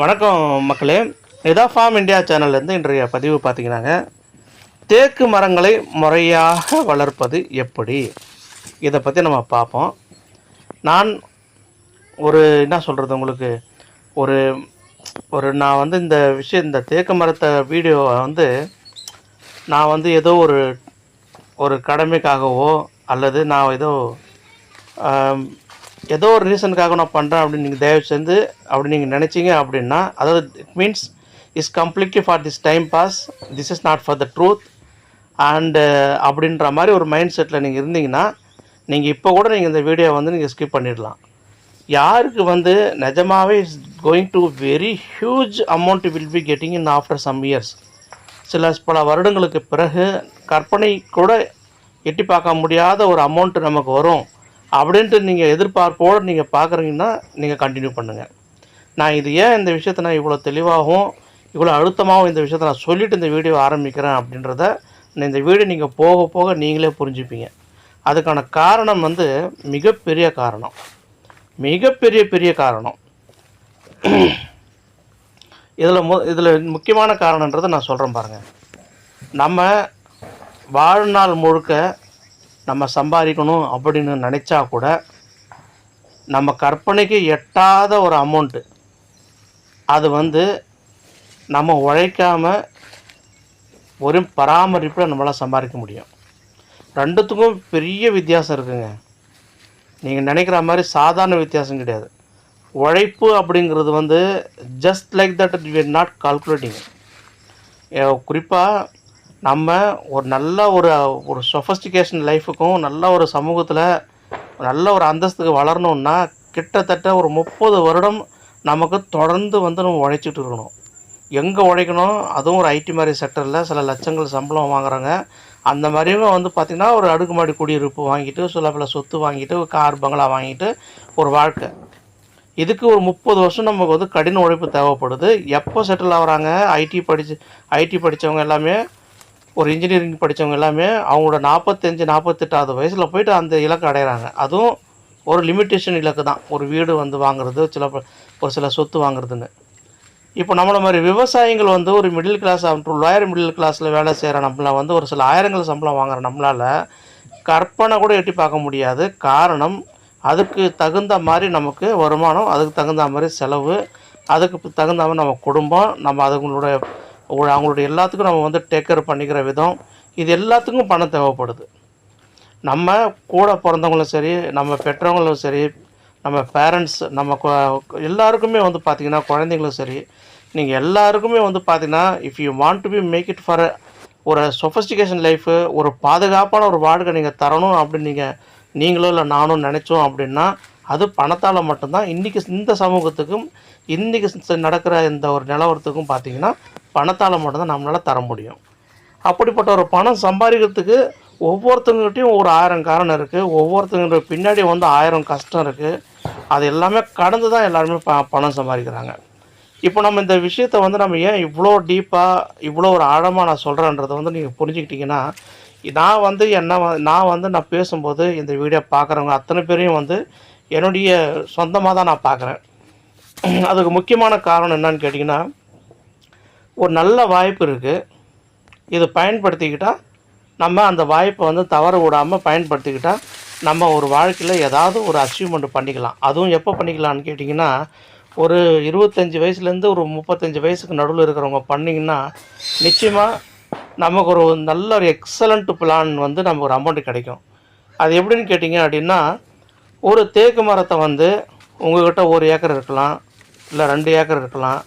வணக்கம் மக்களே. இதான் ஃபார்ம் இந்தியா சேனல்லேருந்து இன்றைய பதிவு பார்த்தீங்கன்னாங்க தேக்கு மரங்களை முறையாக வளர்ப்பது எப்படி? இதை பற்றி நம்ம பார்ப்போம். நான் ஒரு என்ன சொல்கிறது உங்களுக்கு? ஒரு ஒரு நான் வந்து இந்த விஷயம் இந்த தேக்கு மரத்தை வீடியோவை வந்து நான் வந்து ஏதோ ஒரு ஒரு கடமைக்காகவோ அல்லது நான் ஏதோ ஏதோ ஒரு ரீசனுக்காக நான் பண்ணுறேன் அப்படின்னு நீங்கள் தயவு செஞ்சு அப்படி நீங்கள் நினச்சிங்க அப்படின்னா அதாவது it means is completely for this time boss this is not for the truth and அப்படின்ற மாதிரி ஒரு மைண்ட் செட்டில் நீங்கள் இருந்தீங்கன்னா நீங்கள் இப்போ கூட நீங்கள் இந்த வீடியோ வந்து நீங்கள் ஸ்கிப் பண்ணிடலாம். யாருக்கு வந்து நிஜமாவே is going to very huge amount will be getting in after some years சில பல வருடங்களுக்கு பிறகு கற்பனை கூட எட்டி பார்க்க முடியாத ஒரு அமௌண்ட் நமக்கு வரும். அப்படின்ட்டு நீங்கள் எதிர்பார்ப்போடு நீங்கள் பார்க்குறீங்கன்னா நீங்கள் கண்டினியூ பண்ணுங்கள் நான் இது ஏன் இந்த விஷயத்தை நான் இவ்வளோ தெளிவாகவும் இவ்வளோ அழுத்தமாகவும் இந்த விஷயத்தை நான் சொல்லிவிட்டு இந்த வீடியோ ஆரம்பிக்கிறேன் அப்படின்றத நான் இந்த வீடியோ நீங்கள் போக போக நீங்களே புரிஞ்சுப்பீங்க. அதுக்கான காரணம் வந்து மிகப்பெரிய காரணம். மிகப்பெரிய பெரிய காரணம். இதில் மு இதில் முக்கியமான காரணன்றதை நான் சொல்கிறேன் பாருங்கள் நம்ம வாழ்நாள் முழுக்க நம்ம சம்பாதிக்கணும் அப்படின்னு நினச்சா கூட நம்ம கற்பனைக்கு எட்டாத ஒரு அமௌண்ட்டு அது வந்து நம்ம உழைக்காமல் ஒரு பராமரிப்பில் நம்மளால் சம்பாதிக்க முடியும். ரெண்டுத்துக்கும் பெரிய வித்தியாசம் இருக்குங்க. நீங்கள் நினைக்கிற மாதிரி சாதாரண வித்தியாசம் கிடையாது. உழைப்பு அப்படிங்கிறது வந்து just like that we are not calculating குறிப்பாக நம்ம ஒரு நல்ல ஒரு ஒரு சொஃபஸ்டிகேஷன் லைஃபுக்கும் நல்ல ஒரு சமூகத்தில் நல்ல ஒரு அந்தஸ்துக்கு வளரணும்னா கிட்டத்தட்ட ஒரு முப்பது வருடம் நமக்கு தொடர்ந்து வந்து நம்ம உழைச்சிட்டு இருக்கணும். எங்கே உழைக்கணும்? அதுவும் ஒரு ஐடி மாதிரி செக்டரில் சில லட்சங்கள் சம்பளம் வாங்குறாங்க. அந்த மாதிரியும் வந்து பார்த்திங்கன்னா ஒரு அடுக்குமாடி குடியிருப்பு வாங்கிட்டு சில பல சொத்து வாங்கிட்டு கார் பங்களா வாங்கிட்டு ஒரு வாழ்க்கை. இதுக்கு ஒரு முப்பது வருஷம் நமக்கு வந்து கடின உழைப்பு தேவைப்படுது. எப்போ செட்டில் ஆகுறாங்க? ஐடி படிச்சு ஐடி படித்தவங்க எல்லாமே ஒரு இன்ஜினியரிங் படித்தவங்க எல்லாமே அவங்களோட நாற்பத்தஞ்சு நாற்பத்தெட்டாவது வயசில் போயிட்டு அந்த இலக்கை அடைகிறாங்க அதுவும் ஒரு லிமிட்டேஷன் இலக்கு தான். ஒரு வீடு வந்து வாங்குறது சில ப- ஒரு சில சொத்து வாங்குறதுன்னு. இப்போ நம்மள மாதிரி விவசாயிகள் வந்து ஒரு மிடில் கிளாஸ் லாயர் மிடில் கிளாஸில் வேலை செய்கிற நம்மளால் வந்து ஒரு சில ஆயிரங்கள் சம்பளம் வாங்குற நம்மளால் கற்பனை கூட எட்டி பார்க்க முடியாது. காரணம் அதுக்கு தகுந்த மாதிரி நமக்கு வருமானம் அதுக்கு தகுந்த மாதிரி செலவு அதுக்கு தகுந்த மாதிரி நம்ம குடும்பம் நம்ம அதுங்களுடைய அவங்களுடைய எல்லாத்துக்கும் நம்ம வந்து டேக்கர் பண்ணிக்கிற விதம். இது எல்லாத்துக்கும் பணம் தேவைப்படுது. நம்ம கூட பிறந்தவங்களும் சரி நம்ம பெற்றவங்களும் சரி நம்ம பேரண்ட்ஸ் நம்ம கொ- எல்லாருக்குமே வந்து பார்த்திங்கன்னா குழந்தைங்களும் சரி நீங்கள் எல்லாருக்குமே வந்து பார்த்திங்கன்னா if you want to be make it for ஒரு சொஃபஸ்டிகேஷன் லைஃபு ஒரு பாதுகாப்பான ஒரு வாழ்க்கை நீங்கள் தரணும் அப்படின்னு நீங்கள் நீங்களோ இல்லை நானும் நினச்சோம் அப்படின்னா அது பணத்தால் மட்டும்தான். இன்றைக்கி இந்த சமூகத்துக்கும் இன்றைக்கி நடக்கிற இந்த ஒரு நிலவரத்துக்கும் பார்த்தீங்கன்னா பணத்தால் மட்டும்தான் நம்மளால் தர முடியும். அப்படிப்பட்ட ஒரு பணம் சம்பாதிக்கிறதுக்கு ஒவ்வொருத்தங்ககிட்டையும் ஒரு ஆயிரம் காரணம் இருக்குது ஒவ்வொருத்தவங்க பின்னாடி வந்து ஆயிரம் கஷ்டம் இருக்குது அது எல்லாமே கடந்து தான் எல்லாருமே ப பணம் சம்பாதிக்கிறாங்க. இப்போ நம்ம இந்த விஷயத்தை வந்து நம்ம ஏன் இவ்வளோ டீப்பாக இவ்வளோ ஒரு ஆழமாக நான் சொல்கிறேன்றதை வந்து நீங்கள் புரிஞ்சுக்கிட்டிங்கன்னா நான் வந்து என்ன நான் வந்து நான் பேசும்போது இந்த வீடியோ பார்க்குறவங்க அத்தனை பேரையும் வந்து என்னுடைய சொந்தமாக தான் நான் பார்க்குறேன் அதுக்கு முக்கியமான காரணம் என்னன்னு கேட்டிங்கன்னா ஒரு நல்ல வாய்ப்பு இருக்குது இது பயன்படுத்திக்கிட்டால் நம்ம அந்த வாய்ப்பை வந்து தவற விடாமல் பயன்படுத்திக்கிட்டால் நம்ம ஒரு வாழ்க்கையில் ஏதாவது ஒரு அச்சீவ்மெண்ட் பண்ணிக்கலாம். அதுவும் எப்போ பண்ணிக்கலாம்னு கேட்டிங்கன்னா ஒரு இருபத்தஞ்சி வயசுலேருந்து ஒரு முப்பத்தஞ்சு வயசுக்கு நடுவில் இருக்கிறவங்க பண்ணிங்கன்னா நிச்சயமாக நமக்கு ஒரு நல்ல ஒரு எக்ஸலண்ட் பிளான் வந்து நமக்கு ஒரு அமௌண்ட் கிடைக்கும். அது எப்படின்னு கேட்டிங்க அப்படின்னா ஒரு தேக்கு மரத்தை வந்து உங்கள்கிட்ட ஒரு ஏக்கர் இருக்கலாம் இல்லை ரெண்டு ஏக்கர் இருக்கலாம்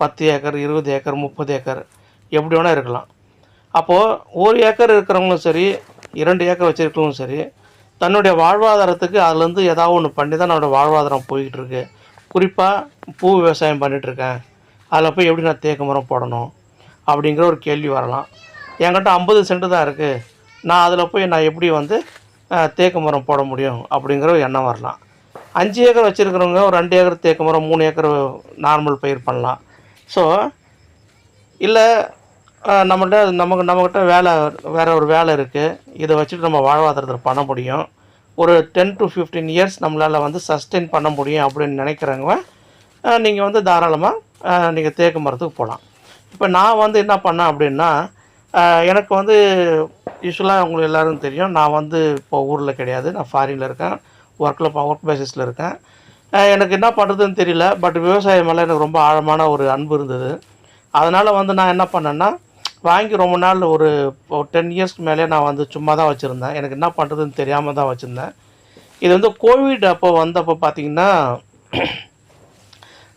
பத்து ஏக்கர் இருபது ஏக்கர் முப்பது ஏக்கர் எப்படி வேணால் இருக்கலாம். அப்போது ஒரு ஏக்கர் இருக்கிறவங்களும் சரி இரண்டு ஏக்கர் வச்சுருக்கவங்களும் சரி தன்னுடைய வாழ்வாதாரத்துக்கு அதுலேருந்து ஏதாவது ஒன்று பண்ணி தான் என்னோடய வாழ்வாதாரம் போய்கிட்டு இருக்கு குறிப்பாக பூ விவசாயம் பண்ணிகிட்ருக்கேன் இருக்கேன் அதில் போய் எப்படி நான் தேக்கு மரம் போடணும் அப்படிங்கிற ஒரு கேள்வி வரலாம். என்கிட்ட ஐம்பது சென்ட் தான் இருக்குது நான் அதில் போய் நான் எப்படி வந்து அஹ், தேக்கு மரம் போட முடியும் அப்படிங்கிற ஒரு எண்ணம் வரலாம். அஞ்சு ஏக்கர் வச்சுருக்கிறவங்க ஒரு ரெண்டு ஏக்கர் தேக்கு மரம் மூணு ஏக்கர் நார்மல் பயிர் பண்ணலாம். ஸோ இல்லை நம்மகிட்ட நமக்கு நம்மக்கிட்ட வேலை வேறு ஒரு வேலை இருக்குது இதை வச்சுட்டு நம்ம வாழ்வாதாரத்தில் பண்ண முடியும். ஒரு டென் டு ஃபிஃப்டீன் இயர்ஸ் நம்மளால் வந்து சஸ்டெயின் பண்ண முடியும் அப்படின்னு நினைக்கிறவங்க நீங்கள் வந்து தாராளமாக நீங்கள் தேக்கு மரத்துக்கு போகலாம் இப்போ நான் வந்து என்ன பண்ணேன் அப்படின்னா எனக்கு வந்து யூஸ்வலாக உங்களுக்கு எல்லோரும் தெரியும். நான் வந்து இப்போ ஊரில் கிடையாது. நான் ஃபாரினில் இருக்கேன். ஒர்க்கில் ஒர்க் பேசிஸில் இருக்கேன். எனக்கு என்ன பண்ணுறதுன்னு தெரியல பட் விவசாயம் மேலே எனக்கு ரொம்ப ஆழமான ஒரு அன்பு இருந்தது. அதனால் வந்து நான் என்ன பண்ணேன்னா வாங்கி ரொம்ப நாள் ஒரு டென் இயர்ஸ்க்கு மேலே நான் வந்து சும்மா தான் வச்சுருந்தேன். எனக்கு என்ன பண்ணுறதுன்னு தெரியாமல் தான் வச்சுருந்தேன். இது வந்து கோவிட் அப்போ வந்தப்போ பார்த்தீங்கன்னா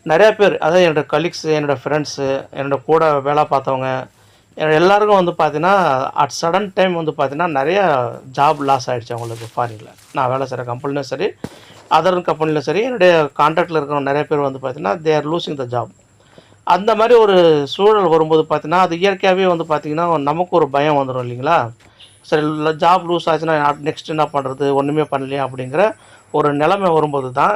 நிறையா பேர் அதாவது என்னோடய கலீக்ஸு என்னோடய ஃப்ரெண்ட்ஸு என்னோட கூட வேலை பார்த்தவங்க என்னோட எல்லாருக்கும் வந்து பார்த்தீங்கன்னா அட் சடன் டைம் வந்து பார்த்தீங்கன்னா நிறையா ஜாப் லாஸ் ஆகிடுச்சு அவங்களுக்கு ஃபாரினில் நான் வேலை செய்கிற கம்பெனியும் சரி அதர் கம்பெனிலும் சரி என்னுடைய கான்ட்ராக்டில் இருக்கிற நிறைய பேர் வந்து பார்த்தீங்கன்னா they are losing the job அந்த மாதிரி ஒரு சூழல் வரும்போது பார்த்தீங்கன்னா அது இயற்கையாகவே வந்து பார்த்திங்கன்னா நமக்கு ஒரு பயம் வந்துடும் இல்லைங்களா? சரி ஜாப் லூஸ் ஆச்சுன்னா நெக்ஸ்ட் என்ன பண்ணுறது ஒன்றுமே பண்ணலையா அப்படிங்கிற ஒரு நிலைமை வரும்போது தான்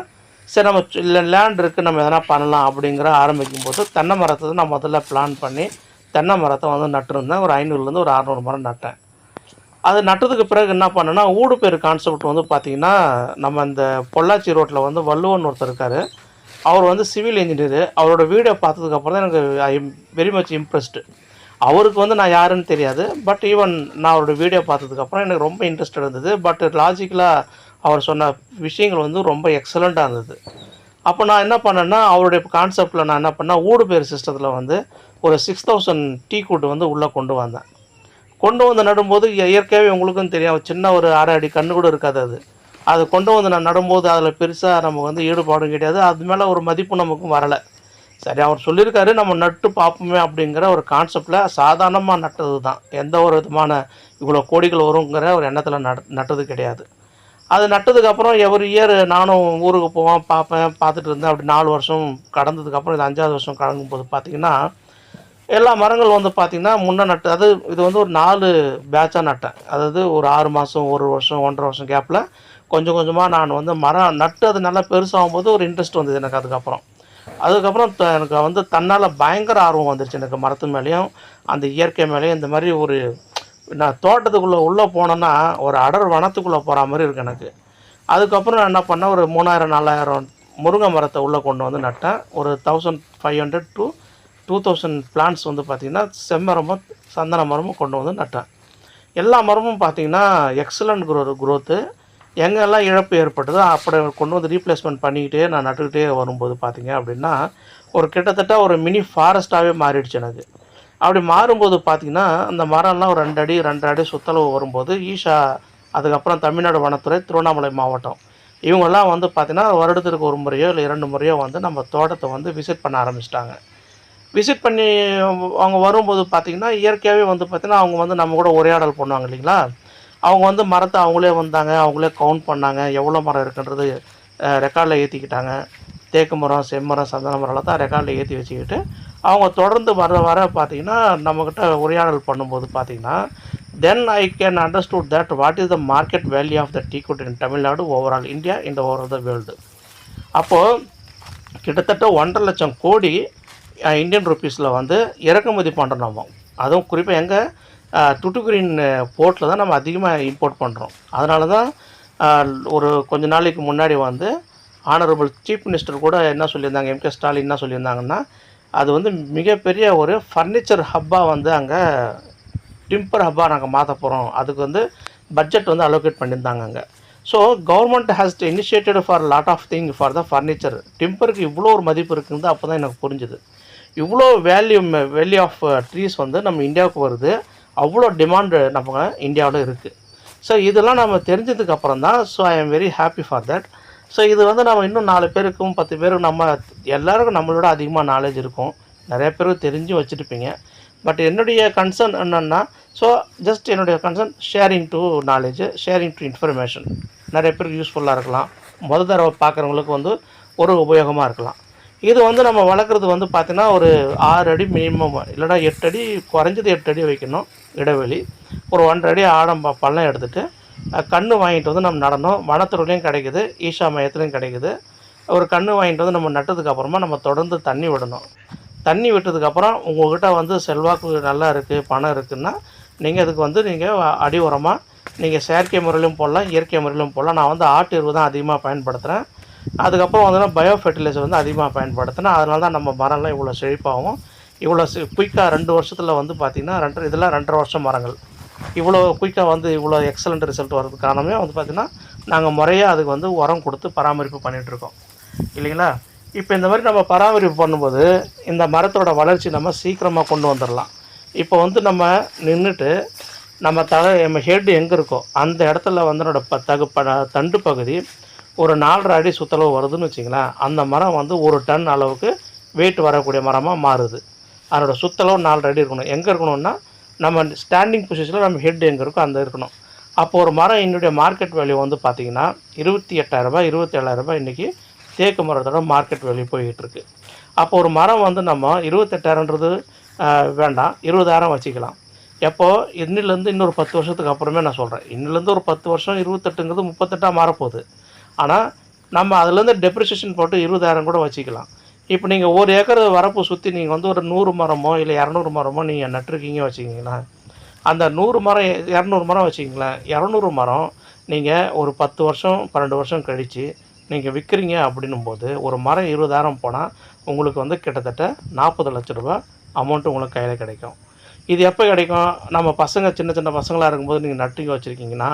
சரி நம்ம இல்லை லேண்ட் இருக்குது நம்ம எதனா பண்ணலாம் அப்படிங்கிற ஆரம்பிக்கும் போது தென்னை மரத்தை நான் முதல்ல பிளான் பண்ணி தென்னை மரத்தை வந்து நட்டுருந்தேன். ஒரு ஐநூறுலேருந்து ஒரு அறநூறு மரம் நட்டேன். அது நட்டதுக்கு பிறகு என்ன பண்ணேன்னா ஊடு பேர் கான்செப்ட் வந்து பார்த்திங்கன்னா நம்ம இந்த பொள்ளாச்சி ரோட்டில் வந்து வள்ளுவன் ஒருத்தர் இருக்கார். அவர் வந்து சிவில் இன்ஜினியர் அவரோட வீடியோ பார்த்ததுக்கப்புறம் தான் எனக்கு I am very much impressed அவருக்கு வந்து நான் யாருன்னு தெரியாது. பட் ஈவன் நான் அவரோட வீடியோ பார்த்ததுக்கப்புறம் எனக்கு ரொம்ப இன்ட்ரெஸ்ட் இருந்தது. பட் லாஜிக்கலாக அவர் சொன்ன விஷயங்கள் வந்து ரொம்ப எக்ஸலண்ட்டாக இருந்தது. அப்போ நான் என்ன பண்ணேன்னா அவருடைய கான்செப்டில் நான் என்ன பண்ணேன் ஊடு பேர் சிஸ்டத்தில் வந்து ஒரு சிக்ஸ் தௌசண்ட் டீ கூட்டு வந்து உள்ளே கொண்டு வந்தேன். கொண்டு வந்து நடும்போது இயற்கையாகவே உங்களுக்கும் தெரியும். சின்ன ஒரு அரை அடி கண்ணு கூட இருக்காது அது. அது கொண்டு வந்து நான் நடும்போது அதில் பெருசாக நமக்கு வந்து ஈடுபாடும் கிடையாது. அது மேலே ஒரு மதிப்பு நமக்கும் வரலை. சரி அவர் சொல்லியிருக்காரு நம்ம நட்டு பார்ப்போமே அப்படிங்கிற ஒரு கான்செப்டில் சாதாரணமாக நட்டது தான். எந்த ஒரு விதமான இவ்வளோ கோடிகள் வருங்கிற ஒரு எண்ணத்தில் நட் நட்டது கிடையாது. அது நட்டதுக்கப்புறம் எவ்ரி இயர் நானும் ஊருக்கு போவேன் பார்ப்பேன் பார்த்துட்டு இருந்தேன். அப்படி நாலு வருஷம் கடந்ததுக்கப்புறம் இது அஞ்சாவது வருஷம் கடங்கும் போது பார்த்திங்கன்னா எல்லா மரங்கள் வந்து பார்த்திங்கன்னா முன்னே நட்டு அது இது வந்து ஒரு நாலு பேட்சாக நட்டேன். அதாவது ஒரு ஆறு மாதம் ஒரு வருஷம் ஒன்றரை வருஷம் கேப்பில் கொஞ்சம் கொஞ்சமாக நான் வந்து மரம் நட்டு அது நல்லா பெருசாகும் போது ஒரு இன்ட்ரெஸ்ட் வந்தது எனக்கு அதுக்கப்புறம். அதுக்கப்புறம் எனக்கு வந்து தன்னால் பயங்கர ஆர்வம் வந்துருச்சு எனக்கு மரத்து மேலேயும் அந்த இயற்கை மேலேயும். இந்த மாதிரி ஒரு நான் தோட்டத்துக்குள்ளே உள்ளே போனேன்னா ஒரு அடர் வனத்துக்குள்ளே போகிற மாதிரி இருக்குது எனக்கு. அதுக்கப்புறம் நான் என்ன பண்ணேன் ஒரு மூணாயிரம் நாலாயிரம் முருங்கை மரத்தை உள்ளே கொண்டு வந்து நட்டேன். ஒரு thousand five hundred to two thousand plants வந்து பார்த்திங்கன்னா செம்மரமும் சந்தன மரமும் கொண்டு வந்து நட்டேன் எல்லா மரமும் பார்த்திங்கன்னா எக்ஸலண்ட் குரோ குரோத்து எங்கெல்லாம் இழப்பு ஏற்பட்டதோ அப்படி கொண்டு வந்து ரீப்ளேஸ்மெண்ட் பண்ணிக்கிட்டே நான் நட்டுக்கிட்டே வரும்போது பார்த்திங்க அப்படின்னா ஒரு கிட்டத்தட்ட ஒரு மினி ஃபாரஸ்ட்டாகவே மாறிடுச்சு எனக்கு. அப்படி மாறும்போது பார்த்திங்கன்னா அந்த மரம்லாம் ஒரு ரெண்டு அடி ரெண்டு அடி சுத்தளவு வரும்போது ஈஷா அதுக்கப்புறம் தமிழ்நாடு வனத்துறை திருவண்ணாமலை மாவட்டம். இவங்கெல்லாம் வந்து பார்த்திங்கன்னா வருடத்திற்கு ஒரு முறையோ இல்லை இரண்டு முறையோ வந்து நம்ம தோட்டத்தை வந்து விசிட் பண்ண ஆரம்பிச்சிட்டாங்க. விசிட் பண்ணி அவங்க வரும்போது பார்த்திங்கன்னா இயற்கையாகவே வந்து பார்த்திங்கன்னா அவங்க வந்து நம்ம கூட உரையாடல் பண்ணுவாங்க இல்லைங்களா? அவங்க வந்து மரத்தை அவங்களே வந்தாங்க அவங்களே கவுண்ட் பண்ணாங்க எவ்வளோ மரம் இருக்குன்றது ரெக்கார்டில் ஏற்றிக்கிட்டாங்க தேக்கு மரம் செம்மரம் சந்தன மரம்லாம் தான் ரெக்கார்டில் ஏற்றி வச்சுக்கிட்டு அவங்க தொடர்ந்து வர வர பார்த்திங்கன்னா நம்மக்கிட்ட உரையாடல் பண்ணும்போது பார்த்திங்கன்னா then I can understood that what is the market value of the teak wood in Tamil Nadu overall India இந்த ஓவர் த வேர்ல்டு அப்போது கிட்டத்தட்ட ஒன்றரை லட்சம் கோடி இந்தியன் ருப்பீஸில் வந்து இறக்குமதி பண்ணுறோம் நம்ம. அதுவும் குறிப்பாக எங்கே துட்டுக்குரின் போர்ட்டில் தான் நம்ம அதிகமாக இம்போர்ட் பண்ணுறோம் அதனால தான் ஒரு கொஞ்ச நாளைக்கு முன்னாடி வந்து ஆனரபிள் சீஃப் மினிஸ்டர் கூட என்ன சொல்லியிருந்தாங்க எம்கே ஸ்டாலின் என்ன சொல்லியிருந்தாங்கன்னா அது வந்து மிகப்பெரிய ஒரு ஃபர்னிச்சர் ஹப்பாக வந்து அங்கே டிம்பர் ஹப்பாக நாங்கள் மாற்ற போகிறோம் அதுக்கு வந்து பட்ஜெட் வந்து அலோகேட் பண்ணியிருந்தாங்க அங்கே. So government has initiated for lot of thing for the furniture டிம்பருக்கு இவ்வளோ ஒரு மதிப்பு இருக்குன்னு அப்போ தான் எனக்கு புரிஞ்சுது. இவ்வளோ வேல்யூ வேல்யூ ஆஃப் ட்ரீஸ் வந்து நம்ம இந்தியாவுக்கு வருது. அவ்வளோ டிமாண்டு நம்ம இந்தியாவில் இருக்குது ஸோ இதெல்லாம் நம்ம தெரிஞ்சதுக்கு அப்புறம் தான் so I am very happy for that so இது வந்து நம்ம இன்னும் நாலு பேருக்கும் பத்து பேருக்கும் நம்ம எல்லாருக்கும் நம்மளோட அதிகமாக நாலேஜ் இருக்கும். நிறைய பேருக்கு தெரிஞ்சு வச்சுருப்பீங்க. பட் என்னுடைய கன்சர்ன் என்னென்னா ஸோ ஜஸ்ட் என்னுடைய concern sharing to knowledge sharing to information நிறைய பேருக்கு யூஸ்ஃபுல்லாக இருக்கலாம். முத தடவை பார்க்குறவங்களுக்கு வந்து ஒரு உபயோகமாக இருக்கலாம். இது வந்து நம்ம வளர்க்குறது வந்து பார்த்திங்கன்னா ஒரு ஆறு அடி மினிமம் இல்லைனா எட்டு அடி குறைஞ்சது எட்டு அடி வைக்கணும் இடைவெளி. ஒரு ஒன்றரை அடி ஆடம் பழம் பள்ளம் எடுத்துகிட்டு கன்று வாங்கிட்டு வந்து நம்ம நடணும். வனத்துறையிலையும் கிடைக்குது ஈஷா மையத்துலையும் கிடைக்குது. ஒரு கன்று வாங்கிட்டு வந்து நம்ம நட்டதுக்கப்புறமா நம்ம தொடர்ந்து தண்ணி விடணும். தண்ணி விட்டதுக்கப்புறம் உங்கள்கிட்ட வந்து செல்வாக்கு நல்லா இருக்குது பணம் இருக்குதுன்னா நீங்கள் அதுக்கு வந்து நீங்கள் அடி உரமாக நீங்கள் செயற்கை முறையிலும் போடலாம் இயற்கை முறையிலும் போடலாம். நான் வந்து ஆட்டு எருவு தான் அதிகமாக பயன்படுத்துகிறேன் அதுக்கப்புறம் வந்து பயோ ஃபெர்டிலைசர் வந்து அதிகமாக பயன்படுத்தினா அதனால தான் நம்ம மரம்லாம் இவ்வளோ செழிப்பாகும் இவ்வளோ குயிக்காக ரெண்டு வருஷத்தில் வந்து பார்த்திங்கன்னா ரெண்டு இதெல்லாம் ரெண்டரை வருஷம் மரங்கள். இவ்வளோ குயிக்காக வந்து இவ்வளோ எக்ஸலண்ட் ரிசல்ட் வரதுக்கு காரணமே வந்து பார்த்திங்கன்னா நாங்கள் முறையாக அதுக்கு வந்து உரம் கொடுத்து பராமரிப்பு பண்ணிகிட்ருக்கோம் இல்லைங்களா? இப்போ இந்த மாதிரி நம்ம பராமரிப்பு பண்ணும்போது இந்த மரத்தோட வளர்ச்சி நம்ம சீக்கிரமாக கொண்டு வந்துடலாம் இப்போ வந்து நம்ம நின்றுட்டு நம்ம தலை நம்ம ஹெட் எங்கே இருக்கோ அந்த இடத்துல வந்து என்னோட ப தகு ப தண்டு பகுதி ஒரு நாலரை அடி சுற்றளவு வருதுன்னு வச்சிங்களேன் அந்த மரம் வந்து ஒரு டன் அளவுக்கு வெயிட் வரக்கூடிய மரமாக மாறுது. அதனோடய சுற்றளவு நாலரை அடி இருக்கணும். எங்கே இருக்கணும்னா நம்ம ஸ்டாண்டிங் பொசிஷனில் நம்ம ஹெட் எங்கே இருக்கோ அந்த இருக்கணும். அப்போ ஒரு மரம் என்னுடைய மார்க்கெட் வேல்யூ வந்து பார்த்திங்கன்னா இருபத்தி எட்டாயிரரூபா இருபத்தேழாயிரரூபா இன்றைக்கி தேக்கு மரத்தோட மார்க்கெட் வேல்யூ போய்கிட்டுருக்கு அப்போ ஒரு மரம் வந்து நம்ம இருபத்தெட்டாயிரன்றது வேண்டாம். இருபதாயிரம் வச்சுக்கலாம். எப்போ? இன்னிலேருந்து இன்னொரு பத்து வருஷத்துக்கு அப்புறமே நான் சொல்கிறேன் இன்னிலேருந்து ஒரு பத்து வருஷம் இருபத்தெட்டுங்கிறது முப்பத்தெட்டாக மாறப்போகுது. ஆனால் நம்ம அதுலேருந்து டெப்ரிசியேஷன் போட்டு இருபதாயிரம் கூட வச்சுக்கலாம். இப்போ நீங்கள் ஒரு ஏக்கர் வரப்பு சுற்றி நீங்கள் வந்து ஒரு நூறு மரமோ இல்லை இரநூறு மரமோ நீங்கள் நட்டுருக்கீங்க வச்சுக்கிங்களேன். அந்த நூறு மரம் இரநூறு மரம் வச்சுக்கிங்களேன். இரநூறு மரம் நீங்கள் ஒரு பத்து வருஷம் பன்னெண்டு வருஷம் கழித்து நீங்கள் விற்கிறீங்க அப்படின்னும் போது ஒரு மரம் இருபதாயிரம் போனால் உங்களுக்கு வந்து கிட்டத்தட்ட நாற்பது லட்ச ரூபா அமௌண்ட்டு உங்களுக்கு கையில் கிடைக்கும். இது எப்போ கிடைக்கும்? நம்ம பசங்க சின்ன சின்ன பசங்களாக இருக்கும்போது நீங்கள் நட்டுங்க வச்சுருக்கீங்கன்னா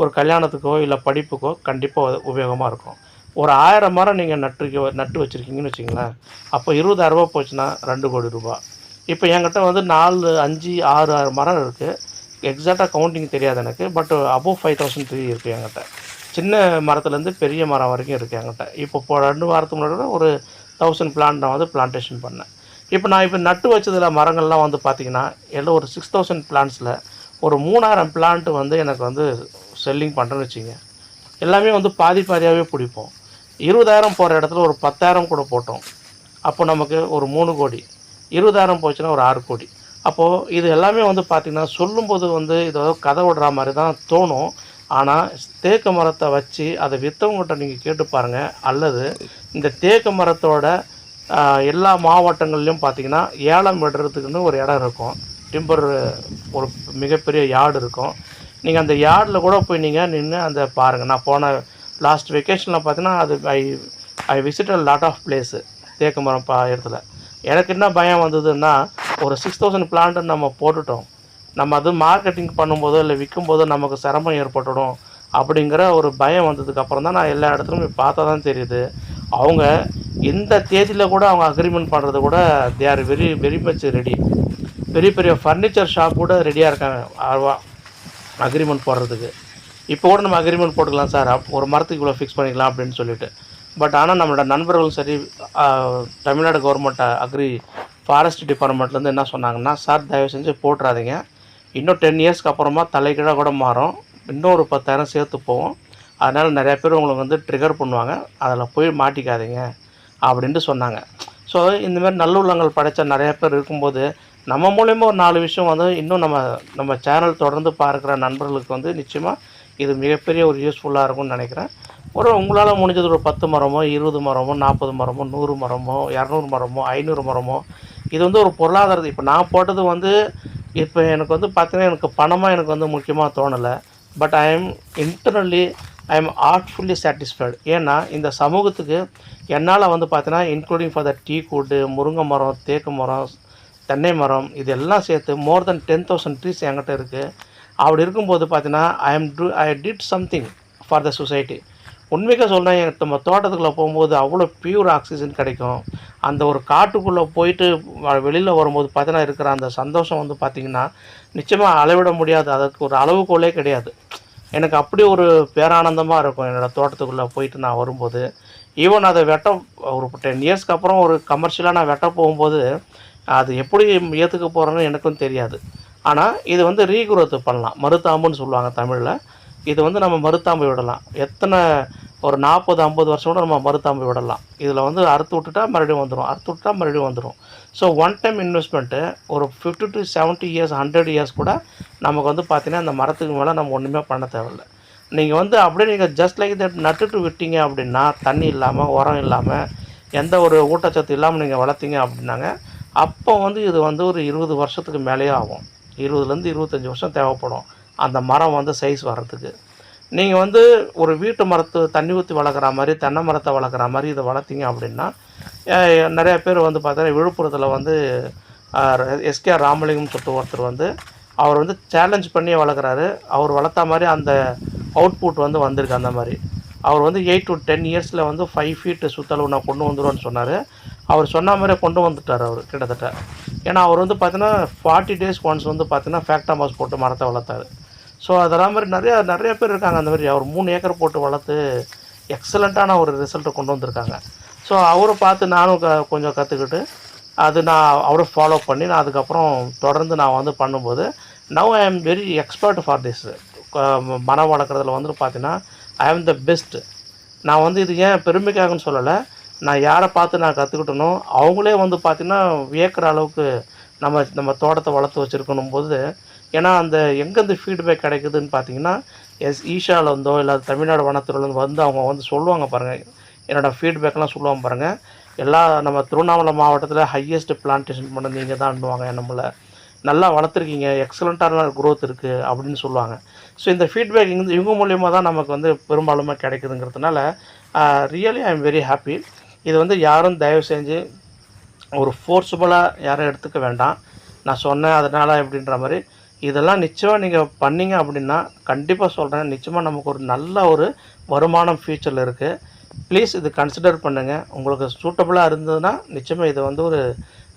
ஒரு கல்யாணத்துக்கோ இல்லை படிப்புக்கோ கண்டிப்பாக உபயோகமாக இருக்கும். ஒரு ஆயிரம் மரம் நீங்கள் நட்டு நட்டு வச்சுருக்கீங்கன்னு வச்சுங்களேன். அப்போ இருபதாயிரரூபா போச்சுன்னா ரெண்டு கோடி ரூபா. இப்போ என்கிட்ட வந்து நாலு அஞ்சு ஆறு ஆறு மரம் இருக்குது எக்ஸாக்டாக கவுண்டிங் தெரியாது எனக்கு but above five thousand three இருக்குது என்கிட்ட. சின்ன மரத்துலேருந்து பெரிய மரம் வரைக்கும் இருக்குது என்கிட்ட. இப்போ ரெண்டு வாரத்துக்கு முன்னாடி ஒரு தௌசண்ட் பிளான்ட் நான் வந்து பிளான்டேஷன் பண்ணேன். இப்போ நான் இப்போ நட்டு வச்சதில் மரங்கள்லாம் வந்து பார்த்திங்கன்னா எல்லாம் ஒரு சிக்ஸ் தௌசண்ட் பிளான்ஸில் ஒரு மூணாயிரம் பிளான்ட் வந்து எனக்கு வந்து செல்லிங் பண்ணுறேன்னு வச்சுங்க எல்லாமே வந்து பாதி பாதியாகவே பிடிப்போம். இருபதாயிரம் போகிற இடத்துல ஒரு பத்தாயிரம் கூட போட்டோம். அப்போ நமக்கு ஒரு மூணு கோடி. இருபதாயிரம் போச்சுன்னா ஒரு ஆறு கோடி. அப்போது இது எல்லாமே வந்து பார்த்திங்கன்னா சொல்லும்போது வந்து இதை கதை விடுற மாதிரி தான் தோணும். ஆனால் தேக்கு மரத்தை வச்சு அதை விற்றவங்ககிட்ட நீங்கள் கேட்டு பாருங்கள் அல்லது இந்த தேக்கு மரத்தோட எல்லா மாவட்டங்கள்லையும் பார்த்தீங்கன்னா ஏலம் விடுறதுக்குன்னு ஒரு இடம் இருக்கும். டிம்பர் ஒரு மிகப்பெரிய யார்டு இருக்கும். நீங்கள் அந்த யார்டில் கூட போய் நீங்கள் நின்று அந்த பாருங்கள் நான் போன லாஸ்ட் வெக்கேஷனில் பார்த்தீங்கன்னா அது I I visit lot of place தேக்கமரம் பா இடத்துல. எனக்கு என்ன பயம் வந்ததுன்னா ஒரு சிக்ஸ் தௌசண்ட் பிளான்ட்டு நம்ம போட்டுட்டோம். நம்ம அது மார்க்கெட்டிங் பண்ணும்போதோ இல்லை விற்கும்போதோ நமக்கு சிரமம் ஏற்பட்டுடும் அப்படிங்கிற ஒரு பயம் வந்ததுக்கப்புறம் தான் நான் எல்லா இடத்துலையும் பார்த்தா தான் தெரியுது. அவங்க இந்த தேதியில் கூட அவங்க அக்ரிமெண்ட் பண்ணுறது கூட they are very very much ready பெரிய பெரிய ஃபர்னிச்சர் ஷாப் கூட ரெடியாக இருக்காங்க. அக்ரிமெண்ட் போடுறதுக்கு. இப்போ கூட நம்ம அக்ரிமெண்ட் போட்டுக்கலாம் சார். ஒரு மரத்துக்கு இவ்வளோ ஃபிக்ஸ் பண்ணிக்கலாம் அப்படின்னு சொல்லிட்டு. பட் ஆனால் நம்மளோட நண்பர்களும் சரி தமிழ்நாடு கவர்மெண்ட் அக்ரி ஃபாரஸ்ட் டிபார்ட்மெண்ட்லேருந்து என்ன சொன்னாங்கன்னா சார் தயவு செஞ்சு போட்டுறாதீங்க. இன்னும் டென் இயர்ஸ்க்கு அப்புறமா தலைகீழாக கூட மாறும். இன்னும் ஒரு பத்தாயிரம் சேர்த்து போகும் அதனால் நிறையா பேர் உங்களுக்கு வந்து ட்ரிகர் பண்ணுவாங்க. அதில் போய் மாட்டிக்காதீங்க. அப்படின்ட்டு சொன்னாங்க. ஸோ இந்தமாரி நல்லுள்ளங்கள் படைத்த நிறைய பேர் இருக்கும்போது நம்ம மூலயமா ஒரு நாலு விஷயம் வந்து இன்னும் நம்ம நம்ம சேனல் தொடர்ந்து பார்க்குற நண்பர்களுக்கு வந்து நிச்சயமாக இது மிகப்பெரிய ஒரு யூஸ்ஃபுல்லாக இருக்கும்னு நினைக்கிறேன். ஒரு உங்களால் முடிஞ்சது ஒரு பத்து மரமோ இருபது மரமோ நாற்பது மரமோ நூறு மரமோ இரநூறு மரமோ ஐநூறு மரமோ இது வந்து ஒரு பொருளாதாரத்தை இப்போ நான் போட்டது வந்து இப்போ எனக்கு வந்து பார்த்திங்கன்னா எனக்கு பணமாக எனக்கு வந்து முக்கியமாக தோணலை. But I am internally I am artfully satisfied ஏன்னா இந்த சமூகத்துக்கு என்னால் வந்து பார்த்தீங்கன்னா இன்க்ளூடிங் ஃபார் த டீ கூட்டு முருங்கை மரம் தேக்கு மரம் தென்னை மரம் இதெல்லாம் சேர்த்து more then ten thousand trees என்கிட்ட இருக்குது அப்படி இருக்கும்போது பார்த்தீங்கன்னா I am too I did something for the society உண்மைக்காக சொல்கிறேன் எனக்கு நம்ம தோட்டத்துக்குள்ளே போகும்போது அவ்வளோ பியூர் ஆக்சிஜன் கிடைக்கும். அந்த ஒரு காட்டுக்குள்ளே போயிட்டு வெளியில் வரும்போது பார்த்தீங்கன்னா இருக்கிற அந்த சந்தோஷம் வந்து பார்த்திங்கன்னா நிச்சயமாக அளவிட முடியாது. அதுக்கு ஒரு அளவுகோலே கிடையாது. எனக்கு அப்படி ஒரு பேரானந்தமாக இருக்கும் என்னோடய தோட்டத்துக்குள்ளே போயிட்டு நான் வரும்போது. ஈவன் அதை வெட்ட ஒரு டென் இயர்ஸ்க்கு அப்புறம் ஒரு கமர்ஷியலாக நான் வெட்ட போகும்போது அது எப்படி ஏற்றுக்க போகிறேன்னு எனக்கும் தெரியாது. ஆனால் இது வந்து ரீக்ரோத் பண்ணலாம். மருத்தாம்புன்னு சொல்லுவாங்க தமிழில். இது வந்து நம்ம மருத்தாம்பு விடலாம். எத்தனை ஒரு நாற்பது ஐம்பது வருஷம் கூட நம்ம மருத்தாம்பு விடலாம். இதில் வந்து அறுத்து விட்டுட்டா மறுபடியும் வந்துடும் அறுத்து விட்டுட்டா மறுபடியும் வந்துடும் ஸோ ஒன் டைம் இன்வெஸ்ட்மெண்ட்டு ஒரு fifty to seventy years hundred years கூட நமக்கு வந்து பார்த்திங்கன்னா அந்த மரத்துக்கு மேலே நம்ம ஒன்றுமே பண்ண தேவையில்ல. நீங்கள் வந்து அப்படியே நீங்கள் ஜஸ்ட் லைக் தட் நட்டுட்டு விட்டீங்க அப்படின்னா தண்ணி இல்லாமல் உரம் இல்லாமல் எந்த ஒரு ஊட்டச்சத்து இல்லாமல் நீங்கள் வளர்த்தீங்க அப்படின்னாங்க அப்போ வந்து இது வந்து ஒரு இருபது வருஷத்துக்கு மேலேயே ஆகும். இருபதுலேருந்து இருபத்தஞ்சி வருஷம் தேவைப்படும். அந்த மரம் வந்து சைஸ் வர்றதுக்கு. நீங்கள் வந்து ஒரு வீட்டு மரத்து தண்ணி ஊற்றி வளர்க்குற மாதிரி தென்னை மரத்தை வளர்க்குற மாதிரி இதை வளர்த்திங்க அப்படின்னா நிறையா நிறைய பேர் வந்து பார்த்தீங்கன்னா விழுப்புரத்தில் வந்து எஸ்கேஆர் ராமலிங்கம் சொல்லிட்டு ஒருத்தர் வந்து அவர் வந்து சேலஞ்ச் பண்ணி வளர்க்குறாரு. அவர் வளர்த்த மாதிரி அந்த அவுட்புட் வந்து வந்திருக்கு அந்த மாதிரி. அவர் வந்து எயிட் டு டென் இயர்ஸில் வந்து ஃபைவ் ஃபீட்டு சுற்றளவு நான் கொண்டு வந்துடுவோன்னு சொன்னார். அவர் சொன்ன மாதிரியே கொண்டு வந்துட்டார் அவர் கிட்டத்தட்ட. ஏன்னா அவர் வந்து பார்த்தீங்கன்னா ஃபார்ட்டி டேஸ் ஒன்ஸ் வந்து பார்த்தீங்கன்னா ஃபேக்டாமாஸ் போட்டு மரத்தை வளர்த்தாரு. ஸோ அதெல்லாம் மாதிரி நிறையா நிறைய பேர் இருக்காங்க அந்த மாதிரி. அவர் மூணு ஏக்கர் போட்டு வளர்த்து எக்ஸலண்ட்டான ஒரு ரிசல்ட்டை கொண்டு வந்திருக்காங்க. ஸோ அவரை பார்த்து நானும் க கொஞ்சம் கற்றுக்கிட்டு அது நான் அவரை ஃபாலோ பண்ணி நான் அதுக்கப்புறம் தொடர்ந்து நான் வந்து பண்ணும்போது now I am very expert for this மனம் வளர்க்குறதுல வந்து பார்த்தீங்கன்னா ஐ ஆம் த பெஸ்ட்டு நான் வந்து இது ஏன் பெருமைக்காகன்னு சொல்லலை. நான் யாரை பார்த்து நான் கற்றுக்கிட்டனோ அவங்களே வந்து பார்த்திங்கன்னா வியக்கிற அளவுக்கு நம்ம நம்ம தோட்டத்தை வளர்த்து வச்சுருக்கணும் போது ஏன்னா அந்த எங்கேருந்து ஃபீட்பேக் கிடைக்குதுன்னு பார்த்தீங்கன்னா எஸ் ஈஷாவில் வந்தோ இல்லை தமிழ்நாடு வனத்துறையிலேருந்து வந்து அவங்க வந்து சொல்லுவாங்க பாருங்கள் என்னோடய ஃபீட்பேக்லாம் சொல்லுவாங்க பாருங்கள் எல்லா நம்ம திருவண்ணாமலை மாவட்டத்தில் ஹையஸ்ட் பிளான்டேஷன் பண்ண நீங்கள் தான்னுவாங்க நம்மளை. நல்லா வளர்த்துருக்கீங்க எக்ஸலண்ட்டான க்ரோத் இருக்குது அப்படின்னு சொல்லுவாங்க. ஸோ இந்த ஃபீட்பேக் இங்கே இவங்க மூலியமாக தான் நமக்கு வந்து பெரும்பாலுமே கிடைக்குதுங்கிறதுனால really I am very happy இது வந்து யாரும் தயவு செஞ்சு ஒரு ஃபோர்ஸபுளாக யாரும் எடுத்துக்க வேண்டாம். நான் சொன்னேன் அதனால் அப்படின்ற மாதிரி இதெல்லாம் நிச்சயமாக நீங்கள் பண்ணீங்க அப்படின்னா கண்டிப்பாக சொல்கிறேன் நிச்சயமாக நமக்கு ஒரு நல்ல ஒரு வருமானம் ஃப்யூச்சரில் இருக்குது ப்ளீஸ் இது கன்சிடர் பண்ணுங்கள் உங்களுக்கு சூட்டபுளாக இருந்ததுன்னா நிச்சயமாக இதை வந்து ஒரு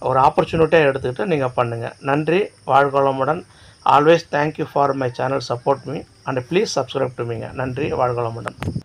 ஒரு ஆப்பர்ச்சுனிட்டியாக எடுத்துக்கிட்டு நீங்கள் பண்ணுங்கள் நன்றி வாழ்வளமுடன் always thank you for my channel support me and please subscribe to மீங்க நன்றி வாழ்வளமுடன்